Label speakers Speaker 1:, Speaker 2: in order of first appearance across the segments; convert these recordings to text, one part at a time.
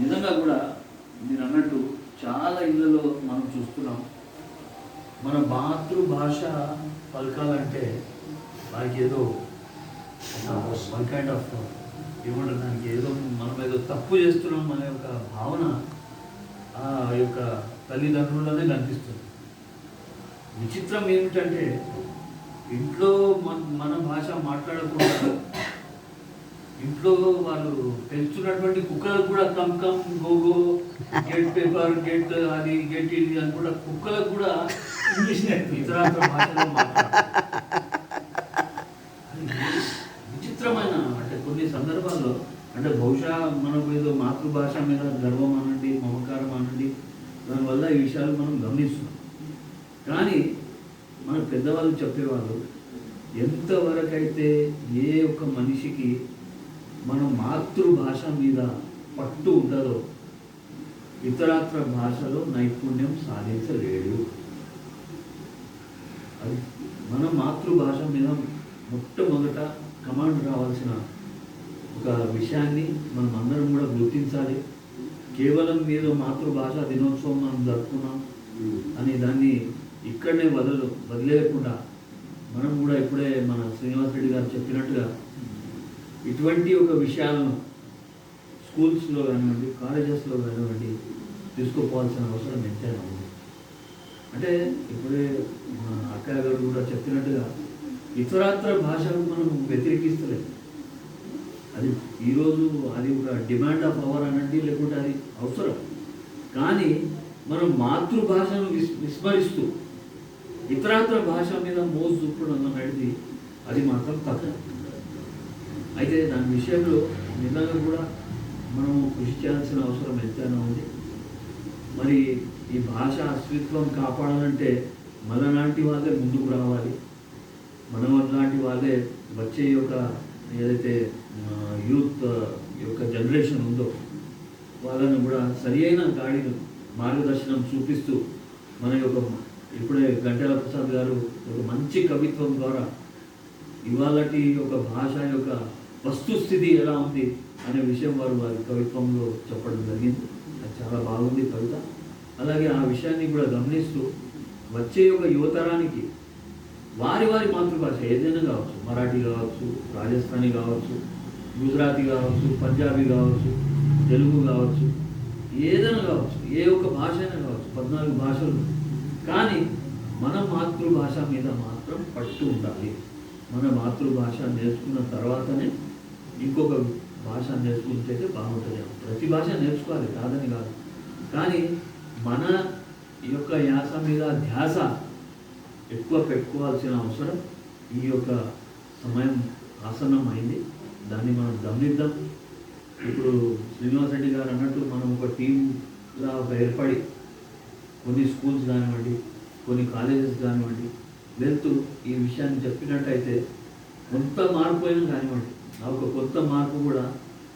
Speaker 1: నిజంగా కూడా మీరు అన్నట్టు చాలా ఇళ్ళలో మనం చూస్తున్నాం. మన మాతృభాష పలకాలంటే వారికి ఏదో వన్ కైండ్ ఆఫ్ ఏమంటారు దానికి ఏదో మనం ఏదో తప్పు చేస్తున్నాం అనే ఒక భావన ఆ యొక్క తల్లిదండ్రులనే కనిపిస్తుంది. విచిత్రం ఏమిటంటే ఇంట్లో మన మన భాష మాట్లాడకుండా ఇంట్లో వాళ్ళు పెంచుతున్నటువంటి కుక్కలకు కూడా come come go go get paper get అది గెట్ ఇది అని కూడా కుక్కలకు కూడా ఇంగ్లీష్ నేర్పి విచిత్రమైన అంటే కొన్ని సందర్భాల్లో అంటే బహుశా మనకు ఏదో మాతృభాష మీద గర్వం అనండి మమకారం అనండి దానివల్ల ఈ విషయాలు మనం గమనిస్తున్నాం. కానీ మన పెద్దవాళ్ళు చెప్పేవాళ్ళు ఎంతవరకైతే ఏ ఒక్క మనిషికి మన మాతృభాష మీద పట్టు ఉండదో ఇతరాత్ర భాషలో నైపుణ్యం సాధించలేడు. అది మన మాతృభాష మీద మొట్టమొదట కమాండ్ రావాల్సిన ఒక విషయాన్ని మనం అందరం కూడా గుర్తించాలి. కేవలం మీద మాతృభాష దినోత్సవం మనం జరుపుకున్నాం అని దాన్ని ఇక్కడనే వదలు వదిలేయకుండా మనం కూడా ఇప్పుడే మన శ్రీనివాస్ రెడ్డి గారు చెప్పినట్టుగా ఇటువంటి ఒక విషయాలను స్కూల్స్లో కానివ్వండి కాలేజెస్లో కానివ్వండి తీసుకోపోవాల్సిన అవసరం ఎంతైనా ఉంది. అంటే ఇప్పుడే మా అక్కయ్య గారు కూడా చెప్పినట్టుగా ఇతరాత్ర భాషను మనం వ్యతిరేకిస్తలేదు అది ఈరోజు అది ఒక డిమాండ్ ఆఫ్ అవర్ అనండి లేకుంటే అది అవసరం. కానీ మనం మాతృభాషను విస్ విస్మరిస్తూ ఇతరాత్ర భాష మీద మోజు చూపడం అనేది అది మాత్రం తప్పు అయితే దాని విషయంలో నిజంగా కూడా మనం కృషి చేయాల్సిన అవసరం ఎంతైనా ఉంది. మరి ఈ భాష అస్తిత్వం కాపాడాలంటే మనలాంటి వాళ్ళే ముందుకు రావాలి. మన లాంటి వాళ్ళే వచ్చే యొక్క ఏదైతే యూత్ యొక్క జనరేషన్ ఉందో వాళ్ళని కూడా సరి అయిన గాడిని మార్గదర్శనం చూపిస్తూ మన యొక్క ఇప్పుడే గంటల ప్రసాద్ గారు ఒక మంచి కవిత్వం ద్వారా ఇవాళటి యొక్క భాష యొక్క వస్తుస్థితి ఎలా ఉంది అనే విషయం వారు వారి కవిత్వంలో చెప్పడం జరిగింది. అది చాలా బాగుంది కవిత. అలాగే ఆ విషయాన్ని కూడా గమనిస్తూ వచ్చే ఒక యువతరానికి వారి వారి మాతృభాష ఏదైనా కావచ్చు మరాఠీ కావచ్చు రాజస్థానీ కావచ్చు గుజరాతీ కావచ్చు పంజాబీ కావచ్చు తెలుగు కావచ్చు ఏదైనా కావచ్చు ఏ ఒక్క భాష అయినా కావచ్చు పద్నాలుగు భాషలు కానీ మన మాతృభాష మీద మాత్రం పట్టు ఉండాలి. మన మాతృభాష నేర్చుకున్న తర్వాతనే ఇంకొక భాష నేర్చుకుంటే బాగుంటుంది. ప్రతి భాష నేర్చుకోవాలి కాదని కాదు. కానీ మన యొక్క యాస మీద ధ్యాస ఎక్కువ పెట్టుకోవాల్సిన అవసరం ఈ యొక్క సమయం ఆసన్నం అయింది. దాన్ని మనం గమనిద్దాం. ఇప్పుడు శ్రీనివాస్ రెడ్డి గారు అన్నట్టు మనం ఒక టీంలా ఒక ఏర్పడి కొన్ని స్కూల్స్ కానివ్వండి కొన్ని కాలేజెస్ కానివ్వండి వెళ్తూ ఈ విషయాన్ని చెప్పినట్టయితే కొంత మారిపోయినా కానివ్వండి ఆ ఒక కొత్త మార్పు కూడా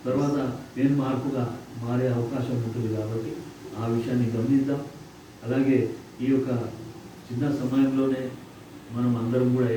Speaker 1: తర్వాత నేను మార్పుగా మారే అవకాశం ఉంటుంది కాబట్టి ఆ విషయాన్ని గమనిద్దాం. అలాగే ఈ యొక్క చిన్న సమయంలోనే మనం అందరం కూడా